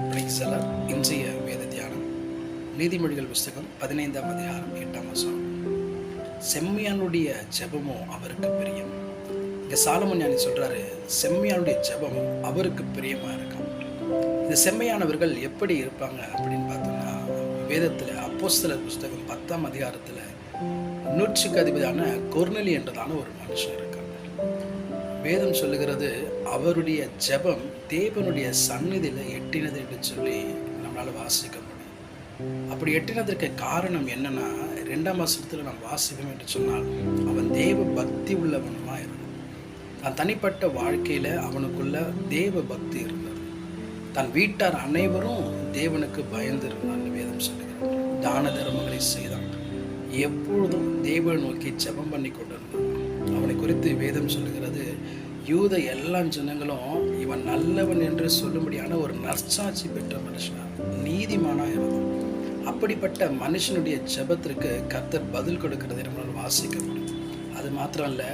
பிரைசலர் இன்றைய வேத தியானம். நீதிமொழிகள் புஸ்தகம் பதினைந்தாம் அதிகாரம் எட்டாம் வசனம். செம்மையானுடைய ஜெபமும் அவருக்கு பிரியம். இங்கே சாலமன் ஞானி சொல்கிறாரு செம்மையானுடைய ஜெபம் அவருக்கு பிரியமாக இருக்கும். இந்த செம்மையானவர்கள் எப்படி இருப்பாங்க அப்படின்னு பார்த்தோம்னா வேதத்தில் அப்போஸ்தலர் புஸ்தகம் பத்தாம் அதிகாரத்தில் நூற்றுக்கு அதிபதியான கொர்னலி என்றதான ஒரு மனுஷன் இருக்கார் வேதம் சொல்லுகிறது அவருடைய ஜெபம் தேவனுடைய சந்நிதியில் எட்டினது என்று சொல்லி நம்மளால் வாசிக்க முடியும். அப்படி எட்டினதற்கு காரணம் என்னன்னா ரெண்டாம் வசனத்தில் நாம் வாசிக்கணும் என்று சொன்னால் அவன் தேவ பக்தி உள்ளவனுமாக இருந்தான். தன் தனிப்பட்ட வாழ்க்கையில் அவனுக்குள்ள தேவ பக்தி இருந்தது. தன் வீட்டார் அனைவரும் தேவனுக்கு பயந்து இருந்தான்னு வேதம் சொல்லுகிறார் தான தர்மங்களை செய்தான். எப்பொழுதும் தேவனை நோக்கி ஜெபம் பண்ணி கொண்டிருந்தான். அவனை குறித்து வேதம் சொல்லுகிறது யூத எல்லா ஜனங்களும் இவன் நல்லவன் என்று சொல்லும்படியான ஒரு நற்சாட்சி பெற்ற மனுஷனா நீதிமானா இருந்தான் அப்படிப்பட்ட மனுஷனுடைய ஜெபத்திற்கு கர்த்தர் பதில் கொடுக்கிறதை நம்மளால் வாசிக்க முடியும். அது மாத்திரம் இல்லை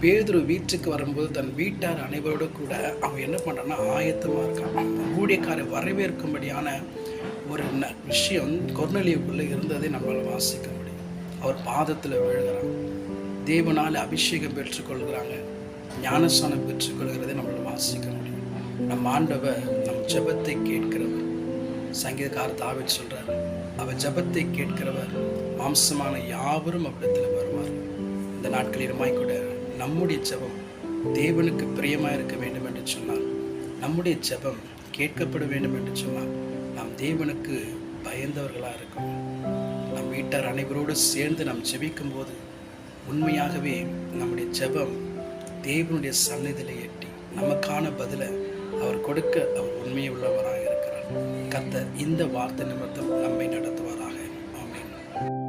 பேதுரு வீட்டுக்கு வரும்போது தன் வீட்டார் அனைவரோடு கூட அவன் என்ன பண்ணுறான்னா ஆயத்தமாக இருக்கான். ஊழியக்காரை வரவேற்கும்படியான ஒரு ந- விஷயம் கொர்நலியுக்குள்ளே இருந்ததை நம்மளால் வாசிக்க முடியும். அவர் பாதத்தில் விழுகிறான். தேவனால் அபிஷேகம் பெற்றுக்கொள்கிறாங்க. ஞானஸ்தானம் பெற்றுக்கொள்கிறதை நம்மளால் வாசிக்க முடியும். நம் ஆண்டவர் நம் ஜெபத்தை கேட்கிறவர். சங்கீதக்கார தாவிட் சொல்கிறார் அவர் ஜெபத்தை கேட்கிறவர் மாம்சமான யாவரும் அவ்விடத்தில் வருவார். இந்த நாட்களிடமாய் கூட நம்முடைய ஜெபம் தேவனுக்கு பிரியமாக இருக்க வேண்டும் என்று சொன்னால் நம்முடைய ஜெபம் கேட்கப்பட வேண்டும் என்று சொன்னால் நாம் தேவனுக்கு பயந்தவர்களாக இருக்கணும் நம் வீட்டார் அனைவரோடு சேர்ந்து நாம் ஜெபிக்கும் போது உண்மையாகவே நம்முடைய ஜெபம் தேவனுடைய சந்நிதியில எட்டி நமக்கான பதிலை அவர் கொடுக்க அவர் உண்மையை உள்ளவராக இருக்கிறார் கத்த இந்த வார்த்தை நிமித்தம் நம்மை நடத்துவாராக. ஆமீன்.